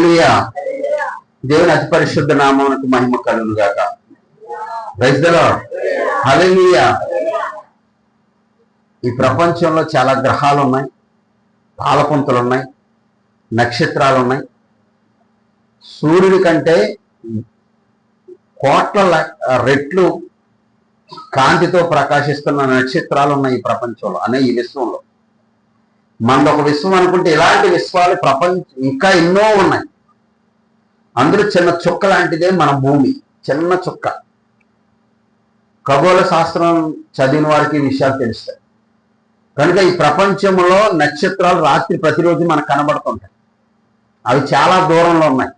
హల్లెలూయా. దేవుని అతి పరిశుద్ధ నామమునకు మహిమ కలుగును గాక రైతులో ద హల్లెలూయా ఈ ప్రపంచంలో చాలా గ్రహాలు ఉన్నాయి పాలపుంతలు ఉన్నాయి నక్షత్రాలు ఉన్నాయి సూర్యుడి కంటే కోట్ల రెట్లు కాంతితో ప్రకాశిస్తున్న నక్షత్రాలు ఉన్నాయి ఈ ప్రపంచంలో అనే ఈ విశ్వంలో. మనది ఒక విశ్వం అనుకుంటే ఇలాంటి విశ్వాలు ప్రపంచం ఇంకా ఎన్నో ఉన్నాయి. అందులో చిన్న చుక్క లాంటిదే మన భూమి. చిన్న చుక్క. ఖగోళ శాస్త్రం చదివిన వారికి విషయాలు తెలుస్తాయి. కనుక ఈ ప్రపంచంలో నక్షత్రాలు రాత్రి ప్రతిరోజు మనకు కనబడుతుంటాయి. అవి చాలా దూరంలో ఉన్నాయి.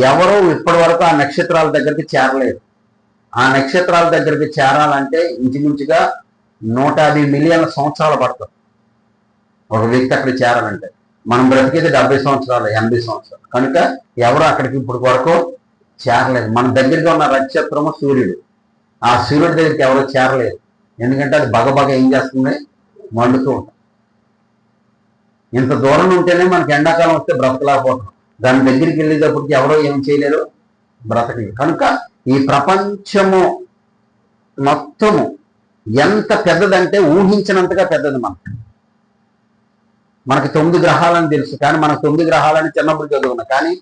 ఎవరో ఇప్పటి వరకు ఆ నక్షత్రాల దగ్గరికి చేరలేదు. ఆ నక్షత్రాల దగ్గరికి చేరాలంటే ఇంచుమించుగా నూట యాభై మిలియన్ల సంవత్సరాలు పడుతుంది. ఒక వ్యక్తి అక్కడ చేరాలంటే మనం బ్రతికేది డెబ్బై సంవత్సరాలు ఎనభై సంవత్సరాలు. కనుక ఎవరు అక్కడికి ఇప్పుడు వరకు చేరలేదు. మన దగ్గరగా ఉన్న నక్షత్రము సూర్యుడు. ఆ సూర్యుడి దగ్గరికి ఎవరు చేరలేదు. ఎందుకంటే అది బగబగ ఏం చేస్తుంది? మండుతూ ఉంటుంది. ఇంత దూరం ఉంటేనే మనకి ఎండాకాలం వస్తే బ్రతకలేకపోతున్నాం దాని దగ్గరికి వెళ్ళేటప్పటికి ఎవరో ఏం చేయలేరు? బ్రతకలేదు కనుక ఈ ప్రపంచము మొత్తము ఎంత పెద్దదంటే ఊహించినంతగా పెద్దది మనకు. మనకి తొమ్మిది గ్రహాలని తెలుసు కానీ మనకు తొమ్మిది గ్రహాలని చిన్నప్పుడు చదువుకున్నాం. కానీ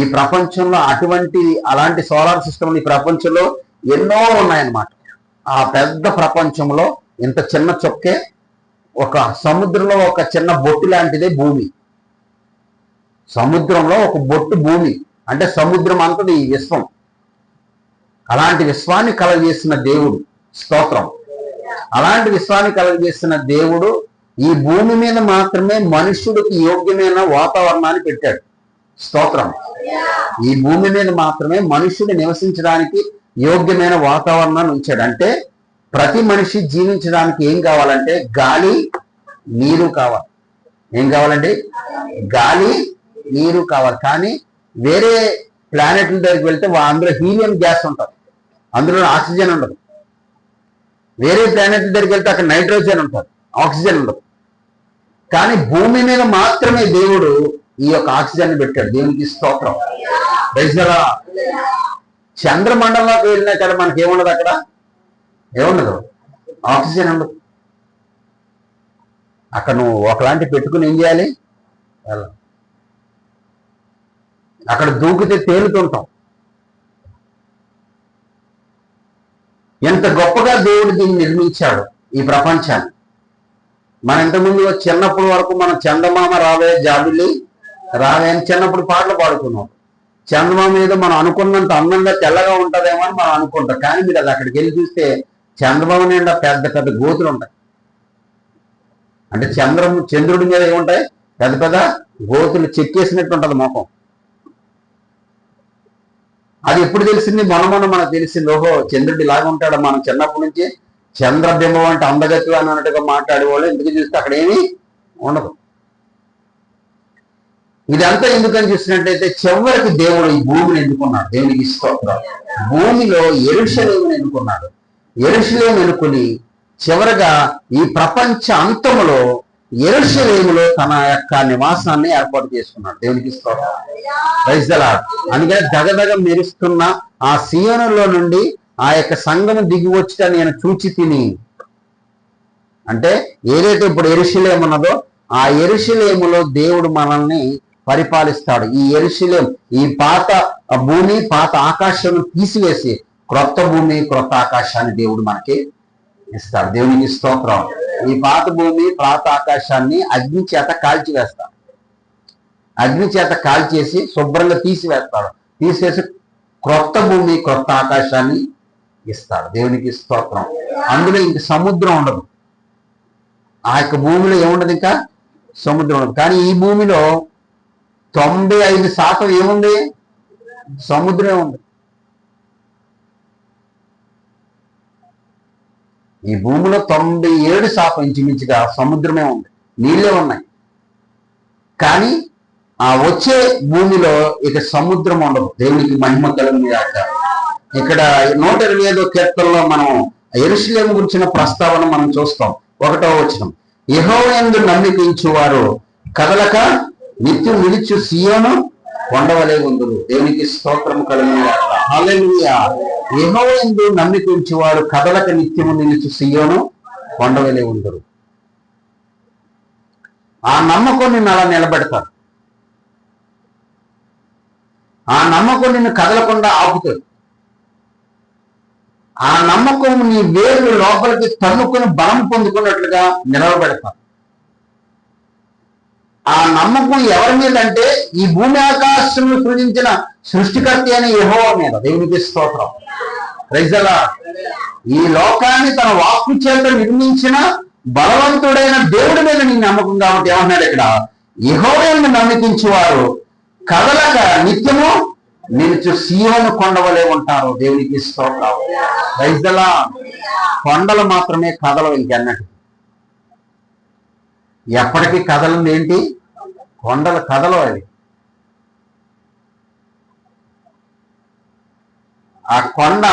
ఈ ప్రపంచంలో అటువంటి అలాంటి సోలార్ సిస్టమ్ ఈ ప్రపంచంలో ఎన్నో ఉన్నాయన్నమాట. ఆ పెద్ద ప్రపంచంలో ఇంత చిన్న చొక్కే ఒక సముద్రంలో ఒక చిన్న బొట్టు లాంటిదే భూమి. సముద్రంలో ఒక బొట్టు భూమి. అంటే సముద్రం అంతది ఈ విశ్వం. అలాంటి విశ్వాన్ని కలగజేసిన దేవుడు స్తోత్రం. అలాంటి విశ్వాన్ని కలగజేసిన దేవుడు ఈ భూమి మీద మాత్రమే మనుష్యుడికి యోగ్యమైన వాతావరణాన్ని పెట్టాడు. స్తోత్రం. ఈ భూమి మీద మాత్రమే మనుష్యుడు నివసించడానికి యోగ్యమైన వాతావరణాన్ని ఉంచాడు. అంటే ప్రతి మనిషి జీవించడానికి ఏం కావాలంటే గాలి నీరు కావాలి. ఏం కావాలండి? గాలి నీరు కావాలి. కానీ వేరే ప్లానెట్ల దగ్గరికి వెళ్తే అందులో హీలియం గ్యాస్ ఉంటుంది. అందులో ఆక్సిజన్ ఉండదు. వేరే ప్లానెట్ దగ్గరికి వెళ్తే అక్కడ నైట్రోజన్ ఉంటుంది. ఆక్సిజన్ ఉండదు. కానీ భూమి మీద మాత్రమే దేవుడు ఈ యొక్క ఆక్సిజన్ పెట్టాడు. దేవునికి స్తోత్రం. రైజరా చంద్రమండలంలోకి వెళ్ళినా కదా మనకి ఏముండదు అక్కడ? ఏముండదు. ఆక్సిజన్ ఉండదు. అక్కడ నువ్వు ఒకలాంటి పెట్టుకుని ఏం చేయాలి? అక్కడ దూకితే తేలుతుంటాం ఎంత గొప్పగా దేవుడు దీన్ని నిర్మించాడు ఈ ప్రపంచాన్ని. మన ఇంతకుముందు చిన్నప్పటి వరకు మనం చందమామ రావే జాబిల్లి రావే అని చిన్నప్పుడు పాటలు పాడుకున్నాం. చందమామ ఏదో మనం అనుకున్నంత అందంగా తెల్లగా ఉంటుందేమో అని మనం అనుకుంటాం. కానీ మీరు అది అక్కడికి వెళ్ళి చూస్తే చంద్రబాబు నిండా పెద్ద పెద్ద గోతులు ఉంటాయి. అంటే చంద్రం చంద్రుడి మీద ఏముంటాయి? పెద్ద పెద్ద గోతులు చెక్కేసినట్టు ఉంటుంది మొఖం. అది ఎప్పుడు తెలిసింది? మొన్న మనకు తెలిసింది. ఓహో చంద్రుడు ఇలాగ ఉంటాడు మనం చిన్నప్పటి నుంచి. చంద్రబింబం అంటే అందగత్తు అని అన్నట్టుగా మాట్లాడేవాళ్ళు ఎందుకు చూస్తే అక్కడ ఏమీ ఉండదు. ఇదంతా ఎందుకని చూసినట్టయితే చివరికి దేవుడు ఈ భూమిని ఎన్నుకున్నాడు. దేవునికి స్తోత్రం భూమిలో ఎరుషలేముని ఎన్నుకున్నాడు. ఎరుషలేము ఎన్నుకుని చివరగా ఈ ప్రపంచ అంతములో ఎరుషలేములో తన యొక్క నివాసాన్ని ఏర్పాటు చేసుకున్నాడు. దేవునికి స్తోత్రం ప్రైజ్ అందుకని దగదగ మెరుస్తున్న ఆ సీయోనులో నుండి ఆ యొక్క సంఘము దిగి వచ్చిట నేను చూచి తిని. అంటే ఏదైతే ఇప్పుడు ఎరుషులేం ఉన్నదో ఆ ఎరుశలేములో దేవుడు మనల్ని పరిపాలిస్తాడు. ఈ ఎరుశలేం ఈ పాత భూమి పాత ఆకాశం తీసివేసి క్రొత్త భూమి క్రొత్త ఆకాశాన్ని దేవుడు మనకి ఇస్తాడు. దేవునికి స్తోత్రం. ఈ పాత భూమి పాత ఆకాశాన్ని అగ్ని చేత కాల్చివేస్తాడు. అగ్ని చేత కాల్చేసి శుభ్రంగా తీసివేస్తాడు. తీసేసి క్రొత్త భూమి క్రొత్త ఆకాశాన్ని ఇస్తాడు. దేవునికి స్తోత్రం. అందులో ఇంక సముద్రం ఉండదు. ఆ యొక్క భూమిలో ఏముండదు ఇంకా? సముద్రం ఉండదు. కానీ ఈ భూమిలో తొంభై ఐదు శాతం ఏముంది? సముద్రమే ఉంది. ఈ భూమిలో తొంభై ఏడు శాతం ఇంచుమించుగా సముద్రమే ఉంది. నీళ్ళే ఉన్నాయి. కానీ ఆ వచ్చే భూమిలో ఇక సముద్రం ఉండదు. దేవునికి మహిమ కలుగు గాక. ఇక్కడ నూట ఇరవై ఐదో కీర్తనలో మనం ఎరుసలేం గురించిన ప్రస్తావన మనం చూస్తాం. ఒకటో వచనం. ఇహో ఎందు నమ్మికించు వారు కదలక నిత్యం నిలిచు సియోను కొండవలే ఉందురు దేవునికి స్తోత్రం కలుగును ఏమో ఎందు నమ్మిక వాడు కదలక నిత్యము నిలిచి సియోను కొండవలే ఉందరు ఆ నమ్మకం నిన్ను అలా నిలబెడతారు. ఆ నమ్మకం నిన్ను కదలకుండా ఆపుతారు. ఆ నమ్మకం నీ వేరు లోపలికి తన్నుకుని బలం పొందుకున్నట్లుగా నిలవబెడతారు ఆ నమ్మకం ఎవరి మీద అంటే ఈ భూమి ఆకాశం సృజించిన సృష్టికర్త అయిన యహోవ మీద. దేవునికి స్తోత్రం. ప్రజలా ఈ లోకాన్ని తన వాక్కు చేత నిర్మించిన బలవంతుడైన దేవుడి మీద నీ నమ్మకం కాబట్టి ఏమన్నాడు ఇక్కడ? యహోవను నమ్మకించేవారు కదలక నిత్యము నిలుచు సీయోను కొండవలే ఉంటారు. దేవునికి స్తోత్రం రైజలా కొండలు మాత్రమే కదలవు ఇంకన్నట్టు ఎప్పటికీ కదలంది ఏంటి? కొండల కథలు అవి. ఆ కొండ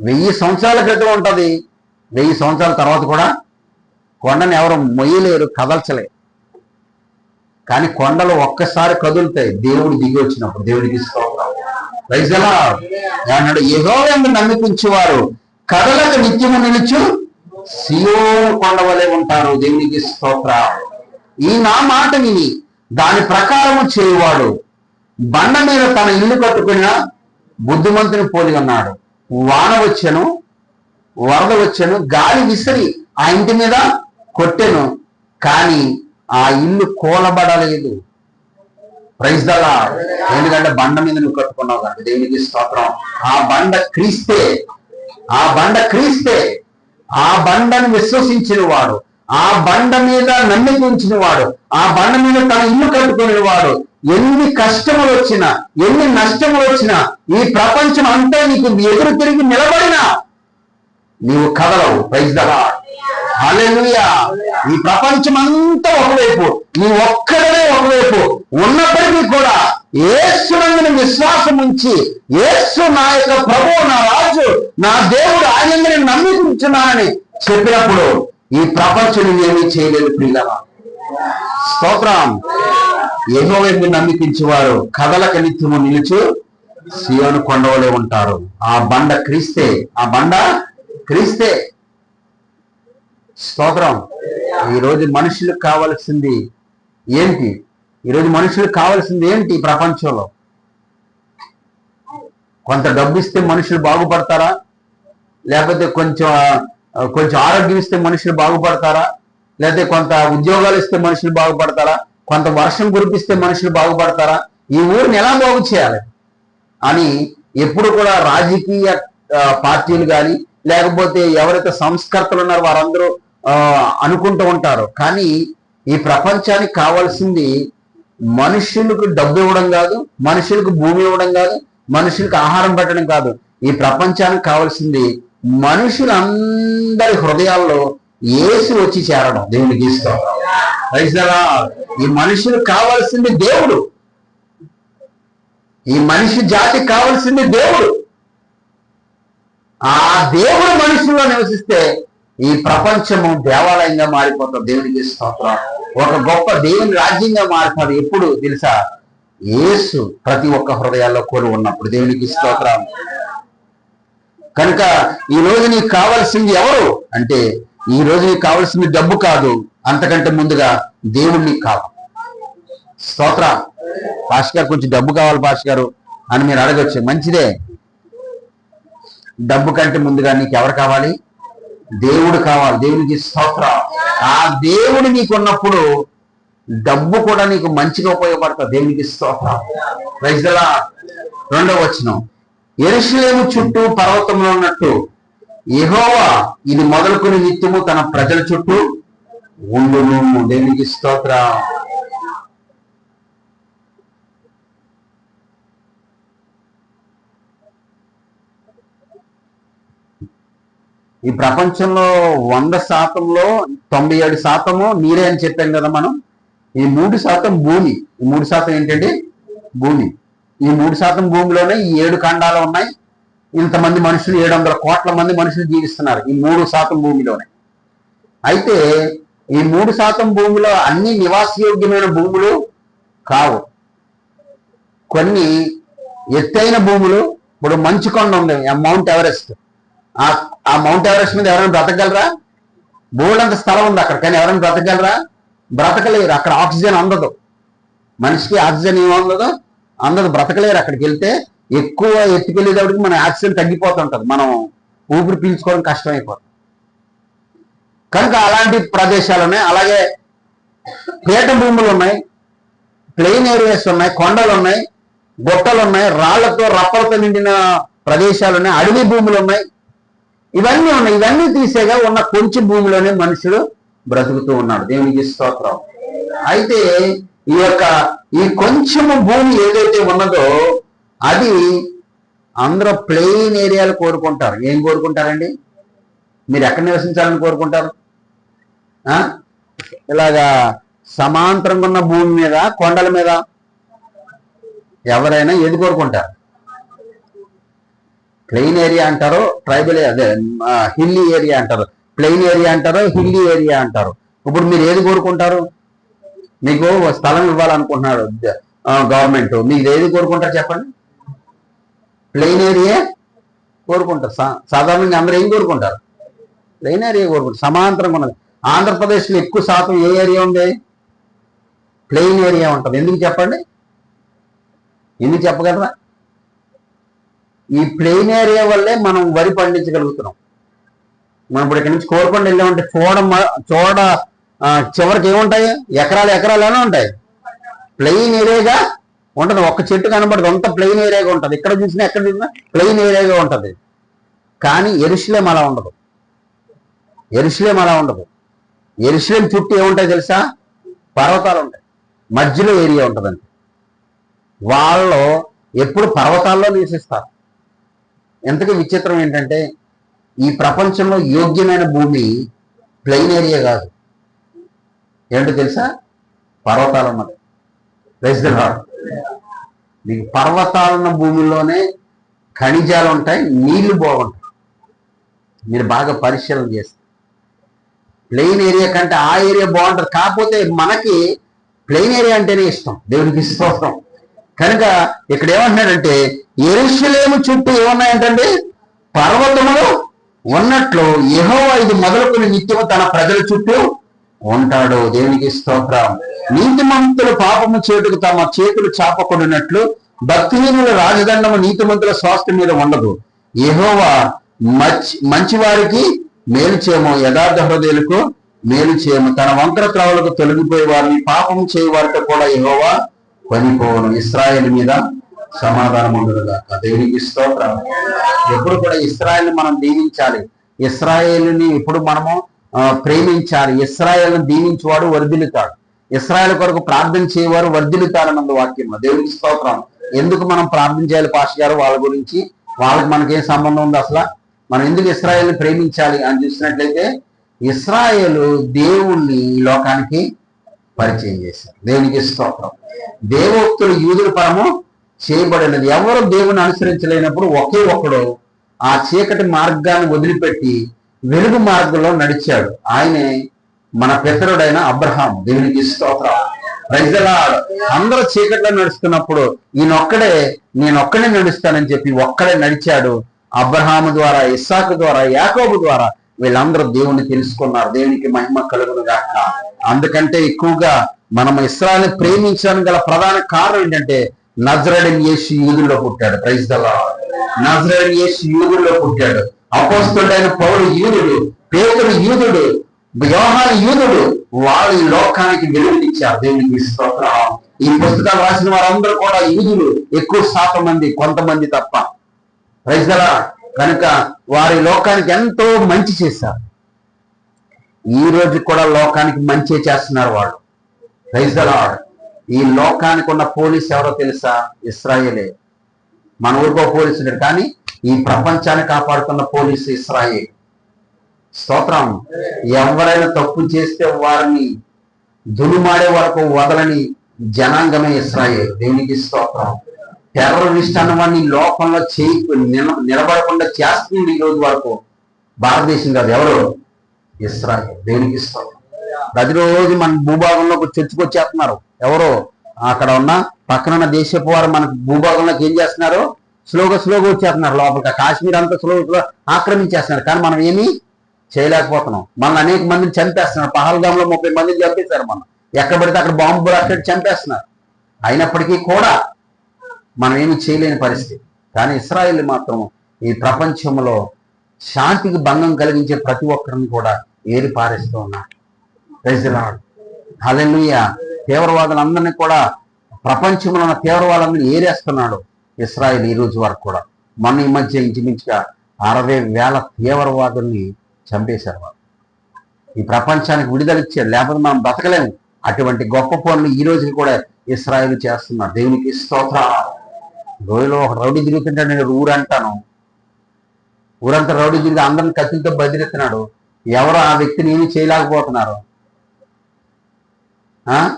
వెయ్యి సంవత్సరాల క్రితం ఉంటుంది. వెయ్యి సంవత్సరాల తర్వాత కూడా కొండను ఎవరు మొయ్యలేరు కదల్చలేరు. కానీ కొండలు ఒక్కసారి కదులుతాయి. దేవుడు దిగి వచ్చినప్పుడు దేవుడికి వైజలా అన్నాడు ఏదో నమ్మిపించేవారు కదలకు నిత్యము నిలుచు సియో కొండ వలె ఉంటారు. దేవునికి స్తోత్ర. ఈ నా మాట విని దాని ప్రకారము చేయువాడు బండ మీద తన ఇల్లు కట్టుకున్న బుద్ధిమంతుని పోలి ఉన్నాడు. వాన వచ్చాను వరద వచ్చాను గాలి విసిరి ఆ ఇంటి మీద కొట్టెను. కానీ ఆ ఇల్లు కోలబడలేదు. ప్రైజ్దలా ఎందుకంటే బండ మీద నువ్వు కట్టుకున్నావు కదా. దేవునికి స్తోత్రం. ఆ బండ క్రీస్తే ఆ బండ క్రీస్తే ఆ బండను విశ్వసించిన వాడు ఆ బండ మీద నమ్మిక ఉంచిన వాడు ఆ బండ మీద తన ఇల్లు కట్టుకునే వాడు ఎన్ని కష్టములు వచ్చినా ఎన్ని నష్టములు వచ్చినా ఈ ప్రపంచం అంతా నీకు ఎదురు తిరిగి నిలబడినా నీవు కదలవు. ప్రైజ్దలా అలెలుయా ఈ ప్రపంచం అంతా ఒకవైపు. నీ ఒక్కడనే ఒకవైపు. ఉన్నప్పటికీ కూడా ఏసునందుని విశ్వాసం ఉంచి ఏసు నా యొక్క ప్రభువు నా రాజు నా దేవుడు ఆయనని నమ్మికుంటున్నానని చెప్పినప్పుడు ఈ ప్రపంచం ఏమీ చేయలేదు ప్రియులవా స్తోత్రం. ఏదో వైపు నమ్మికించేవారు కథలకు నిత్యము నిలుచు సియోను కొండవలే ఉంటారు. ఆ బండ క్రీస్తే ఆ బండ క్రీస్తే. స్తోత్రం. ఈరోజు మనుషులకు కావలసింది ఏంటి? ఈరోజు మనుషులకు కావాల్సింది ఏంటి ప్రపంచంలో? కొంత డబ్బు ఇస్తే మనుషులు బాగుపడతారా? లేకపోతే కొంచెం కొంచెం ఆరోగ్యం ఇస్తే మనుషులు బాగుపడతారా? లేకపోతే కొంత ఉద్యోగాలు ఇస్తే మనుషులు బాగుపడతారా? కొంత వర్షం కురిపిస్తే మనుషులు బాగుపడతారా? ఈ ఊరిని ఎలా బాగు చేయాలి? అని ఎప్పుడు కూడా రాజకీయ పార్టీలు కానీ లేకపోతే ఎవరైతే సంస్కర్తలు ఉన్నారో వారందరూ అనుకుంటూ ఉంటారు. కానీ ఈ ప్రపంచానికి కావాల్సింది మనుషులకు డబ్బు ఇవ్వడం కాదు మనుషులకు భూమి ఇవ్వడం కాదు మనుషులకు ఆహారం పెట్టడం కాదు. ఈ ప్రపంచానికి కావాల్సింది మనుషులందరి హృదయాల్లో ఏసు వచ్చి చేరడం దేవునికి ఇస్తాం ఈ మనుషులకు కావాల్సింది దేవుడు. ఈ మనిషి జాతికి కావాల్సింది దేవుడు. ఆ దేవుడు మనుషుల్లో నివసిస్తే ఈ ప్రపంచము దేవాలయంగా మారిపోతుంది దేవునికి స్తోత్రం. ఒక గొప్ప దేవుని రాజ్యంగా మారుతుంది ఎప్పుడు తెలుసా? ఏసు ప్రతి ఒక్క హృదయాల్లో కోరి ఉన్నప్పుడు దేవునికి స్తోత్రం. కనుక ఈ రోజు నీకు కావాల్సింది ఎవరు? అంటే ఈ రోజు నీకు కావాల్సింది డబ్బు కాదు. అంతకంటే ముందుగా దేవుడు నీకు కావాలి. స్తోత్ర. భాష గారు కొంచెం డబ్బు కావాలి భాష గారు అని మీరు అడగచ్చు. మంచిదే. డబ్బు కంటే ముందుగా నీకు ఎవరు కావాలి? దేవుడు కావాలి దేవునికి స్తోత్ర. ఆ దేవుడు నీకున్నప్పుడు డబ్బు కూడా నీకు మంచిగా ఉపయోగపడతా దేవునికి స్తోత్రం. రైజలా రెండవ వచనం. ఎరుసలేము చుట్టూ పర్వతంలో ఉన్నట్టు ఎహోవా ఇది మొదలుకొని నిత్యము తన ప్రజల చుట్టూ ఉండును. దేవునికి స్తోత్ర. ఈ ప్రపంచంలో వంద శాతంలో తొంభై ఏడు శాతము నీరే అని చెప్పాం కదా మనం. ఈ మూడు శాతం భూమి. ఈ మూడు శాతం ఏంటంటే భూమి. ఈ మూడు శాతం భూమిలోనే ఈ ఏడు ఖండాలు ఉన్నాయి. ఇంతమంది మనుషులు ఏడు వందల కోట్ల మంది మనుషులు జీవిస్తున్నారు ఈ మూడు శాతం భూమిలోనే. అయితే ఈ మూడు శాతం భూమిలో అన్ని నివాసయోగ్యమైన భూములు కావు. కొన్ని ఎత్తైన భూములు ఇప్పుడు మంచుకొండ ఉంది మౌంట్ ఎవరెస్ట్. ఆ ఆ మౌంట్ ఎవరెస్ట్ మీద ఎవరైనా బ్రతకగలరా? బోల్డంత స్థలం ఉంది అక్కడ. కానీ ఎవరైనా బ్రతకగలరా? బ్రతకలేరు. అక్కడ ఆక్సిజన్ అందదు. మనిషికి ఆక్సిజన్ ఏమి అందదు? బ్రతకలేరు అక్కడికి వెళ్తే. ఎక్కువ ఎత్తుకెళ్ళేటప్పటికి మన ఆక్సిజన్ తగ్గిపోతుంటుంది. మనం ఊపిరి పీల్చుకోవడం కష్టమైపోతుంది. కనుక అలాంటి ప్రదేశాలు ఉన్నాయి అలాగే పీట భూములు ఉన్నాయి. ప్లెయిన్ ఏరియాస్ ఉన్నాయి. కొండలు ఉన్నాయి గొట్టలు ఉన్నాయి రాళ్ళతో రప్పలతో నిండిన ప్రదేశాలు ఉన్నాయి అడవి భూములు ఉన్నాయి ఇవన్నీ ఉన్నాయి ఇవన్నీ తీసేగా ఉన్న కొంచెం భూమిలోనే మనుషుడు బ్రతుకుతూ ఉన్నాడు. దేవునికి స్తోత్రం. అయితే ఈ యొక్క ఈ కొంచెము భూమి ఏదైతే ఉన్నదో అది అందరూ ప్లెయిన్ ఏరియాలు కోరుకుంటారు. ఏం కోరుకుంటారండి? మీరు ఎక్కడ నివసించాలని కోరుకుంటారు? ఇలాగా సమాంతరంగా ఉన్న భూమి మీద కొండల మీద ఎవరైనా ఏది కోరుకుంటారు? ప్లెయిన్ ఏరియా అంటారు ట్రైబల్ అదే హిల్లీ ఏరియా అంటారు. ప్లెయిన్ ఏరియా అంటారు హిల్లీ ఏరియా అంటారు. ఇప్పుడు మీరు ఏది కోరుకుంటారు? మీకు స్థలం ఇవ్వాలనుకుంటున్నారు గవర్నమెంట్ మీరు ఏది కోరుకుంటారు చెప్పండి? ప్లెయిన్ ఏరియా కోరుకుంటారు. సా- సాధారణంగా అందరూ ఏం కోరుకుంటారు? ప్లెయిన్ ఏరియా కోరుకుంటారు. సమాంతరంగా ఉన్నది. ఆంధ్రప్రదేశ్లో ఎక్కువ శాతం ఏ ఏరియా ఉంది? ప్లెయిన్ ఏరియా ఉంటుంది. ఎందుకు చెప్పండి? ఎందుకు చెప్పగలరా? ఈ ప్లెయిన్ ఏరియా వల్లే మనం వరి పండించగలుగుతున్నాం. మనం ఇప్పుడు ఇక్కడ నుంచి కోరుకొండ వెళ్ళామంటే చూడ చూడ చివరికి ఏముంటాయి? ఎకరాలు ఎకరాలు ఉంటాయి. ప్లెయిన్ ఏరియాగా ఉంటుంది. ఒక్క చెట్టు కనబడదు. అంత ప్లెయిన్ ఏరియాగా ఉంటుంది. ఇక్కడ చూసినా ఎక్కడ చూసినా ప్లెయిన్ ఏరియాగా ఉంటుంది. కానీ ఎరుసలేం అలా ఉండదు. ఎరుసలేం అలా ఉండదు. ఎరుసలేం చుట్టూ ఏముంటాయి తెలుసా? పర్వతాలు ఉంటాయి. మధ్యలో ఏరియా ఉంటుందండి. వాళ్ళు ఎప్పుడు పర్వతాల్లో నివసిస్తారు. ఎంతకీ విచిత్రం ఏంటంటే ఈ ప్రపంచంలో యోగ్యమైన భూమి ప్లెయిన్ ఏరియా కాదు. ఏంటో తెలుసా? పర్వతాలు ఉన్నది Praise నీకు పర్వతాలున్న భూమిలోనే ఖనిజాలు ఉంటాయి నీళ్ళు బాగుంటాయి. మీరు బాగా పరిశీలన చేస్తారు ప్లెయిన్ ఏరియా కంటే ఆ ఏరియా బాగుంటుంది. కాకపోతే మనకి ప్లెయిన్ ఏరియా అంటేనే ఇష్టం. దేవునికి ఇష్టం కనుక ఇక్కడ ఏమంటున్నాడంటే ఎరుషలేము చుట్టూ ఏమున్నాయంటండి? పర్వతములు. ఉన్నట్లు యెహోవా ఇది మొదలుకొని నిత్యము తన ప్రజల చుట్టూ ఉంటాడు. దేవునికి స్తోత్రం. నీతిమంతులు పాపము చేతుకు తమ చేతులు చాపకొడినట్లు భక్తిహీనుల రాజదండము నీతిమంతుల స్వాస్థ్యం మీద ఉండదు. యెహోవా మంచి మంచి వారికి మేలు చేయము యథార్థ హృదయులకు మేలు చేయము తన వంకర త్రవలకు తొలగిపోయే వారిని పాపం చేయవారితో కూడా యెహోవా పనిపోవను ఇస్రాయేల్ మీద సమాధానం ఉండదుగాక దేవునికి స్తోత్రం ఎప్పుడు కూడా ఇస్రాయల్ మనం దీవించాలి. ఇస్రాయేల్ని ఎప్పుడు మనము ప్రేమించాలి. ఇస్రాయేల్ని దీవించేవాడు వర్ధిల్లుతాడు. ఇస్రాయల్ కొరకు ప్రార్థన చేయవారు వర్ధిల్లుతారన్నది వాక్యం. దేవునికి స్తోత్రం. ఎందుకు మనం ప్రార్థన చేయాలి పాస్ గారు? వాళ్ళ గురించి వాళ్ళకి మనకేం సంబంధం ఉంది అసలు? మనం ఎందుకు ఇస్రాయేల్ని ప్రేమించాలి అని చూసినట్లయితే ఇస్రాయేల్ దేవుణ్ణి ఈ లోకానికి పరిచయం చేశారు. దేవునికి స్తోత్రం. దేవోక్తులు యూదుల పరము చేయబడినది. ఎవరు దేవుని అనుసరించలేనప్పుడు ఒకే ఒక్కడు ఆ చీకటి మార్గాన్ని వదిలిపెట్టి వెలుగు మార్గంలో నడిచాడు. ఆయనే మన పితరుడైన అబ్రహాం. దేవునికి స్తోత్రం. ప్రజలాడ్ అందరూ చీకట్లో నడుస్తున్నప్పుడు ఈయనొక్కడే నేనొక్కడే నడుస్తానని చెప్పి ఒక్కడే నడిచాడు. అబ్రహాము ద్వారా ఇస్సాకు ద్వారా యాకోబు ద్వారా వీళ్ళందరూ దేవుణ్ణి తెలుసుకున్నారు. దేవునికి మహిమ కలుగును గాక అందుకంటే ఎక్కువగా మనం ఇస్రాయల్ని ప్రేమించడానికి గల ప్రధాన కారణం ఏంటంటే నజరడిన్ యేసు యూదుల్లో పుట్టాడు. ప్రైజ్ దలా నజరడిన్ యేసు యూదుల్లో పుట్టాడు. అపోస్తుడైన పౌరుడు యూదుడు పేతుడు యూదుడు యోహాను యూదుడు వాళ్ళు ఈ లోకానికి వెలుగునిచ్చారు. దేవునికి స్తోత్రం. ఈ పుస్తకాలు రాసిన వారందరూ కూడా యూదులు. ఎక్కువ శాతం మంది కొంతమంది తప్ప. ప్రైజ్ దలా కనుక వారి లోకానికి ఎంతో మంచి చేశారు. ఈ రోజు కూడా లోకానికి మంచి చేస్తున్నారు వాళ్ళు. ప్రైజ్ రైజలాడ్ ఈ లోకానికి ఉన్న పోలీస్ ఎవరో తెలుసా? ఇస్రాయేలే. మన ఊరికో పోలీసు ఉన్నాడు కానీ ఈ ప్రపంచాన్ని కాపాడుతున్న పోలీసు ఇస్రాయేల్ స్తోత్రం. ఎవరైనా తప్పు చేస్తే వారిని దునుమాడే వరకు వదలని జనాంగమే ఇస్రాయే. దేనికి స్తోత్రం? టెర్రరిస్ట్ అన్నవాడిని లోకంలో చేయి నిల- నిలబడకుండా చేస్తుంది ఈ రోజు వరకు. భారతదేశం కాదు ఎవరు? ఇస్రాయే. దేనికి స్తోత్రం? ప్రతిరోజు మన భూభాగంలో చొచ్చుకొచ్చేస్తున్నారు ఎవరు? అక్కడ ఉన్న పక్కన ఉన్న దేశపు వారు మనకు భూభాగంలోకి ఏం చేస్తున్నారు? స్లోగా స్లోగా వచ్చేస్తున్నారు. లోపలికి కాశ్మీర్ అంతా స్లోగా ఆక్రమించేస్తున్నారు. కానీ మనం ఏమీ చేయలేకపోతున్నాం. మన అనేక మందిని చంపేస్తున్నారు. పహల్గాంలో ముప్పై మందిని చంపేశారు మనం ఎక్కడ పడితే అక్కడ బాంబు బ్లాస్టెడ్ చంపేస్తున్నారు. అయినప్పటికీ కూడా మనం ఏమి చేయలేని పరిస్థితి. కానీ ఇస్రాయిల్ మాత్రం ఈ ప్రపంచంలో శాంతికి భంగం కలిగించే ప్రతి ఒక్కరిని కూడా ఏరి పారేస్తూ ఉన్నారు. హలెలుయా తీవ్రవాదులందరినీ కూడా ప్రపంచంలో ఉన్న తీవ్రవాదులందరినీ ఏరేస్తున్నాడు ఇస్రాయిల్ ఈ రోజు వరకు కూడా. మొన్న ఈ మధ్య ఇంచుమించుగా అరవై వేల తీవ్రవాదుల్ని చంపేశారు వాళ్ళు. ఈ ప్రపంచానికి విడుదల లేకపోతే మనం బ్రతకలేము. అటువంటి గొప్ప పనులు ఈ రోజుకి కూడా ఇస్రాయిల్ చేస్తున్నారు. దేవునికి స్తోత్ర రోజులో ఒక రౌడీ తిరుగుతుంటే నేను ఊరంటాను ఊరంతా రౌడీ తిరిగి అందరిని కత్తితో బదిలిస్తున్నాడు. ఎవరు ఆ వ్యక్తిని ఏమి చేయలేకపోతున్నారు? ఆ?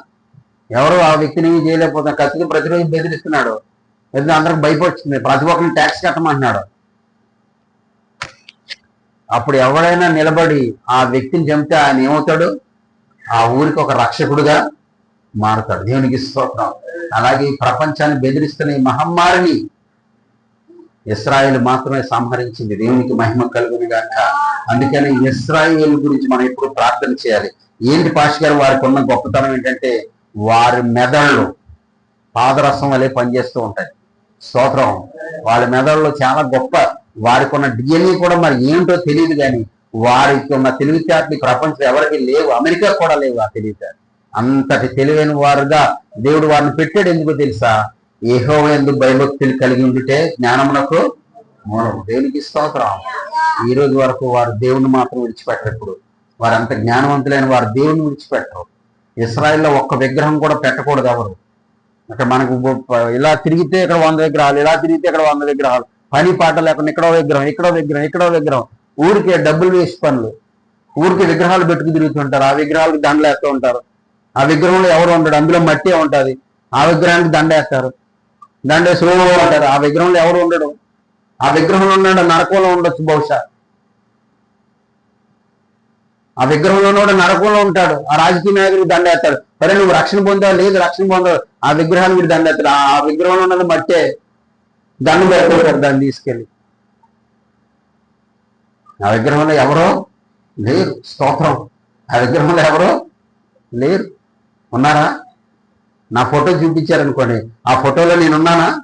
ఎవరు ఆ వ్యక్తిని ఏమీ చేయలేకపోతున్నారు ఖచ్చితంగా ప్రతిరోజు బెదిరిస్తున్నాడు. ఎందుకంటే అందరికి భయపడుతుంది ప్రతి ఒక్కరిని ట్యాక్స్ కట్టమంటున్నాడు. అప్పుడు ఎవడైనా నిలబడి ఆ వ్యక్తిని చంపితే ఆయన ఏమవుతాడు? ఆ ఊరికి ఒక రక్షకుడుగా మారుతాడు. దేవునికి స్తోత్రం. అలాగే ఈ ప్రపంచాన్ని బెదిరిస్తున్న ఈ మహమ్మారిని ఇస్రాయేల్ మాత్రమే సంహరించింది. దేవునికి మహిమ కలుగుని గాక. అందుకని ఇస్రాయేల్ గురించి మనం ఎప్పుడు ప్రార్థన చేయాలి. ఏంటి పాష్ గారు వారికి ఉన్న గొప్పతనం ఏంటంటే వారి మెదళ్ళు పాదరసం వలె పనిచేస్తూ ఉంటాయి. స్తోత్రం. వాళ్ళ మెదడులో చాలా గొప్ప. వారికి ఉన్న డిఎన్ఏ కూడా మరి ఏంటో తెలియదు కానీ వారికి ఉన్న తెలివితేటలు ప్రపంచం ఎవరికి లేవు. అమెరికా కూడా లేవు ఆ తెలివితేటలు అంతటి తెలివైన వారుగా దేవుడు వారిని పెట్టాడు ఎందుకు తెలుసా? ఏహో ఎందుకు భయభక్తులు కలిగి ఉండితే జ్ఞానమునకు మూలం దేవునికి స్తోత్రం. ఈ రోజు వరకు వారు దేవుని మాత్రం విడిచిపెట్టరు ఇప్పుడు. వారు అంత జ్ఞానవంతులైన వారు దేవుని విడిచిపెట్టరు. ఇస్రాయల్లో ఒక్క విగ్రహం కూడా పెట్టకూడదు ఎవరు. అక్కడ మనకు ఇలా తిరిగితే ఇక్కడ వంద విగ్రహాలు ఇలా తిరిగితే ఇక్కడ వంద విగ్రహాలు. పని పాట లేకుండా ఇక్కడో విగ్రహం ఇక్కడో విగ్రహం ఇక్కడో విగ్రహం. ఊరికే డబ్బులు వేసి పనులు. ఊరికి విగ్రహాలు పెట్టుకు తిరుగుతుంటారు ఆ విగ్రహాలకు దండలు వేస్తూ ఉంటారు. ఆ విగ్రహంలో ఎవరు ఉండడు. అందులో మట్టి ఉంటుంది. ఆ విగ్రహానికి దండ వేస్తారు దండ వేసి ఉంటారు. ఆ విగ్రహంలో ఎవరు ఉండడు. ఆ విగ్రహంలో ఉన్నాడు నరకంలో ఉండొచ్చు బహుశా. ఆ విగ్రహంలో కూడా నరకంలో ఉంటాడు. ఆ రాజకీయ నాయకుడికి దండేస్తాడు. సరే నువ్వు రక్షణ పొందావు? లేదు రక్షణ పొందావు? ఆ విగ్రహాన్ని వీడు దండేస్తాడు. ఆ విగ్రహంలో ఉన్నది మట్టే. దండం పెట్టుకుంటారు దాన్ని తీసుకెళ్ళి. ఆ విగ్రహంలో ఎవరో లేరు. స్తోత్రం. ఆ విగ్రహంలో ఎవరో లేరు. ఉన్నారా? నా ఫోటో చూపించారనుకోండి. ఆ ఫోటోలో నేనున్నానా?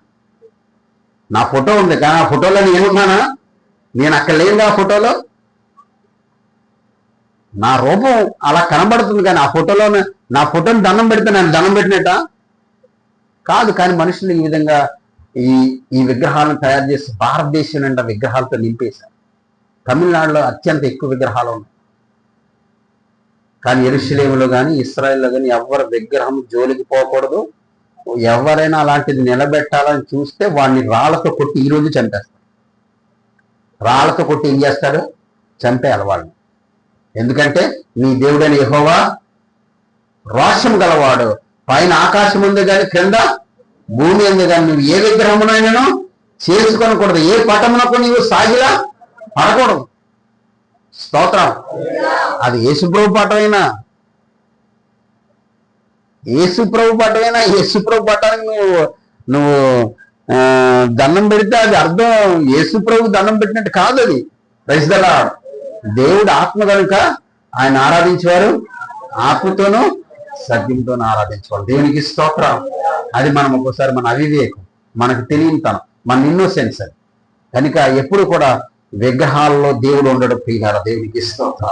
నా ఫోటో ఉంది. కానీ ఆ ఫోటోలో నేనున్నానా? నేను అక్కడ లేదు ఆ ఫోటోలో? నా రూపం అలా కనబడుతుంది కానీ ఆ ఫోటోలో నా ఫోటోని దండం పెడితే నేను దండం పెట్టినట్ట? కాదు కానీ మనుషులు ఈ విధంగా ఈ ఈ విగ్రహాలను తయారు చేసి భారతదేశం నిండా విగ్రహాలతో నింపేశారు. తమిళనాడులో అత్యంత ఎక్కువ విగ్రహాలు ఉన్నాయి. కానీ ఎరుషలేములో కానీ ఇస్రాయల్లో కానీ ఎవరు విగ్రహం జోలికి పోకూడదు. ఎవరైనా అలాంటిది నిలబెట్టాలని చూస్తే వాడిని రాళ్ళతో కొట్టి ఈ రోజు చంపేస్తారు. రాళ్ళతో కొట్టి ఏం చేస్తారు? చంపేయాలి వాళ్ళని. ఎందుకంటే నీ దేవుడైన యహోవా రోషం గలవాడు. పైన ఆకాశం ఉంది కానీ క్రింద భూమి ఉంది కానీ నువ్వు ఏ విగ్రహమునైనాను చేసుకొనకూడదు ఏ పటమునకు నీవు సాగిలా పడకూడదు. స్తోత్రం. అది యేసుప్రభు పటమైనా యేసుప్రభు పటమైనా యేసుప్రభు పటానికి నువ్వు నువ్వు దండం పెడితే అది అర్థం. యేసుప్రభు దండం పెట్టినట్టు కాదు అది. ప్రజల దేవుడు ఆత్మ కనుక ఆయన ఆరాధించేవారు ఆత్మతోనూ సత్యంతోనూ ఆరాధించేవారు. దేవునికి స్తోత్రం. అది మనం ఒక్కోసారి మన అవివేకం మనకు తెలియనితనం మన ఇన్నోసెన్స్ అది. కనుక ఎప్పుడు కూడా విగ్రహాల్లో దేవుడు ఉండడు ప్రియాల దేవునికి స్తోత్రం.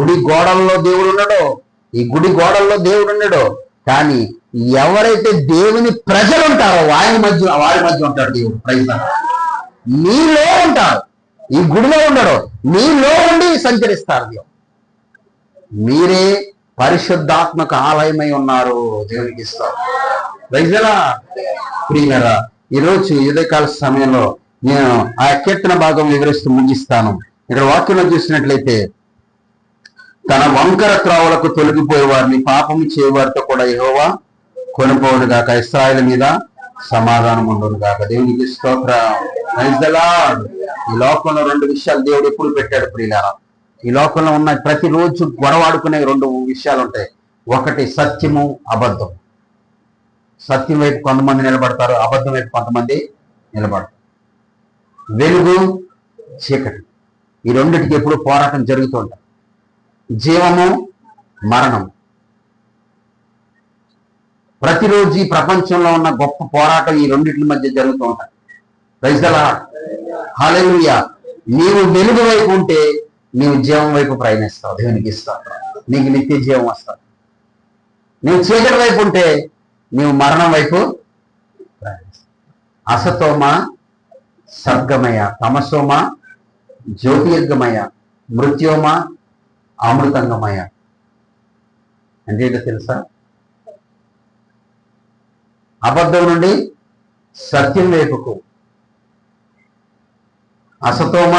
గుడి గోడల్లో దేవుడు ఉండడు ఈ గుడి గోడల్లో దేవుడు ఉండడు. కానీ ఎవరైతే దేవుని ప్రజలు ఉంటారో వారి మధ్య వారి మధ్య ఉంటాడు దేవుడు. ప్రజల మీలో ఉంటాడు ఈ గుడిలో ఉండడు మీలో ఉండి సంచరిస్తారు దేవుడు మీరే పరిశుద్ధాత్మక ఆలయమై ఉన్నారు దేవునికి ఇస్తారు ప్రియరా ప్రియులరా ఈరోజు ఉదయకాల సమయంలో నేను ఆ కీర్తన భాగం వివరిస్తూ ముగిస్తాను. ఇక్కడ వాక్యంలో చూసినట్లయితే తన వంకర త్రావులకు తొలగిపోయే వారిని పాపము చేయవారితో కూడా యహోవా కొనుకోడు గాక ఇస్రాయల్ మీద సమాధానం ఉండదు కాక దేవునికి స్తోత్రం. ఈ లోకంలో రెండు విషయాలు దేవుడు ఎప్పుడు పెట్టాడు ప్రియులారా? ఈ లోకంలో ఉన్న ప్రతిరోజు గొడవాడుకునే రెండు విషయాలు ఉంటాయి. ఒకటి సత్యము అబద్ధం. సత్యం వైపు కొంతమంది నిలబడతారు అబద్ధం వైపు కొంతమంది నిలబడతారు వెలుగు చీకటి. ఈ రెండిటికి ఎప్పుడు పోరాటం జరుగుతూ ఉంటుంది జీవము మరణం ప్రతిరోజు ఈ ప్రపంచంలో ఉన్న గొప్ప పోరాటం ఈ రెండింటి మధ్య జరుగుతూ ఉంటాయి. రైజలా హాలెలుయ నీవు వెలుగు వైపు ఉంటే నీవు జీవం వైపు ప్రయాణిస్తావు. దేవునికి ఇస్తావు నీకు నిత్య జీవం వస్తావు నీవు చీకటి వైపు ఉంటే నీవు మరణం వైపు ప్రయాణిస్తావు. అసతోమ సర్గమయ తమసోమ జ్యోతిర్గమయ మృత్యోమ అమృతంగమయ. అంటే తెలుసా? అబద్ధం నుండి సత్యం వైపుకు అసతోమ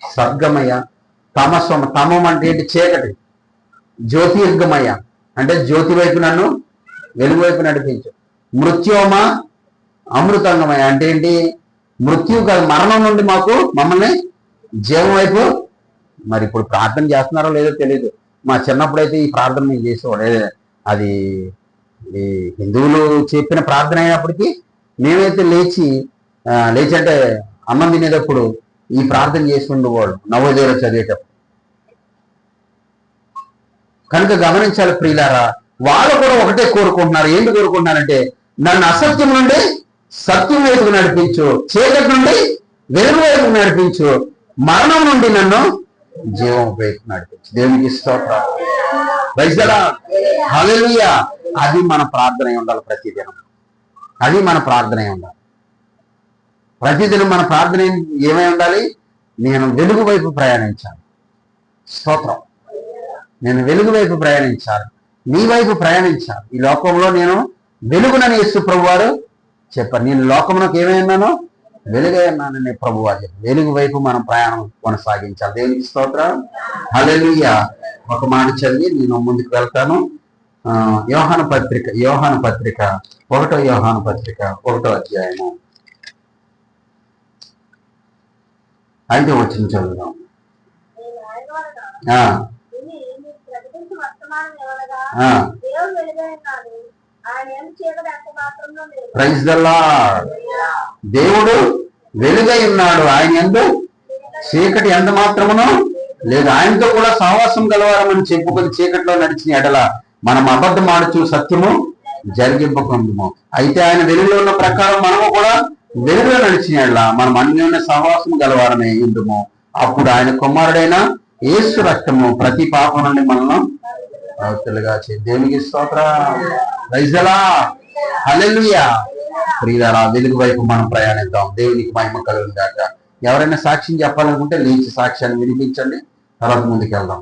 సర్గమయ తమసోమ తమం అంటే ఏంటి? చీకటి. జ్యోతిర్గమయ. అంటే జ్యోతి వైపు నన్ను వెలుగు వైపు నడిపించు. మృత్యోమ అమృతంగమయ. అంటే ఏంటి? మృత్యు కాదు మరణం నుండి మాకు మమ్మల్ని జీవం వైపు మరి ఇప్పుడు ప్రార్థన చేస్తున్నారో లేదో తెలియదు మా చిన్నప్పుడు అయితే ఈ ప్రార్థన మేము చేసేవాడు అది ఈ హిందువులు చెప్పిన ప్రార్థన అయినప్పటికీ మేమైతే లేచి లేచి అంటే అన్నం తినేటప్పుడు ఈ ప్రార్థన చేసి ఉండేవాళ్ళు నవోదయలో చదివేటప్పుడు. కనుక గమనించాలి ప్రియులారా వాళ్ళు కూడా ఒకటే కోరుకుంటున్నారు. ఏంటి కోరుకుంటున్నారంటే నన్ను అసత్యం నుండి సత్యం వైపుకు నడిపించు చీకటి నుండి వెలుగు వైపుకు నడిపించు మరణం నుండి నన్ను జీవం వైపు నడిపించు. దేవునికి ఇష్టం అది మన ప్రార్థన ఉండాలి ప్రతిదినం. అది మన ప్రార్థన ఉండాలి. ప్రతిదినం మన ప్రార్థన ఏమై ఉండాలి? నేను వెలుగు వైపు ప్రయాణించాలి. స్తోత్రం. నేను వెలుగు వైపు ప్రయాణించాలి. నీ వైపు ప్రయాణించాలి. ఈ లోకంలో నేను వెలుగునని యేసు ప్రభు వారు చెప్పారు. నేను లోకమునకు ఏమై ఉన్నానో? వెలుగై ఉన్నానని ప్రభు వారు చెప్పారు. వెలుగు వైపు మనం ప్రయాణం కొనసాగించాలి. దేవునికి స్తోత్రం. హల్లెలూయా. ఒక మాట చదివి నేను ముందుకు వెళ్తాను. యోహాను పత్రిక యోహాను పత్రిక ఒకటో యోహాను పత్రిక ఒకటో అధ్యాయము. ఐదో వచ్చిన చదువుదాం. ఆ, దేవుడు ప్రైజ్ దేవుడు వెలుగై ఉన్నాడు. ఆయన ఎందు చీకటి ఎంత మాత్రమును లేదు. ఆయనతో కూడా సహవాసం గలవారమని చెప్పుకొని చీకటిలో నడిచిన ఎడల మనం అబద్ధం ఆడుచు సత్యము జరిగింపకుందము అయితే ఆయన వెలుగులో ఉన్న ప్రకారం మనము కూడా వెలుగులో నడిచిన మనం అన్యోన్య సహవాసం గలవారమే ఇందుము అప్పుడు ఆయన కుమారుడైన ఏసు రక్తము ప్రతి పాపం నుండి మనల్ని తెలుగా దేవునికి స్తోత్ర రైజలా హల్లెలూయా ప్రియులారా వెలుగు వైపు మనం ప్రయాణిద్దాం. దేవునికి మహిమ కలుగుందాక ఎవరైనా సాక్ష్యం చెప్పాలనుకుంటే లేచి సాక్ష్యాన్ని వినిపించండి. తర్వాత ముందుకు వెళ్దాం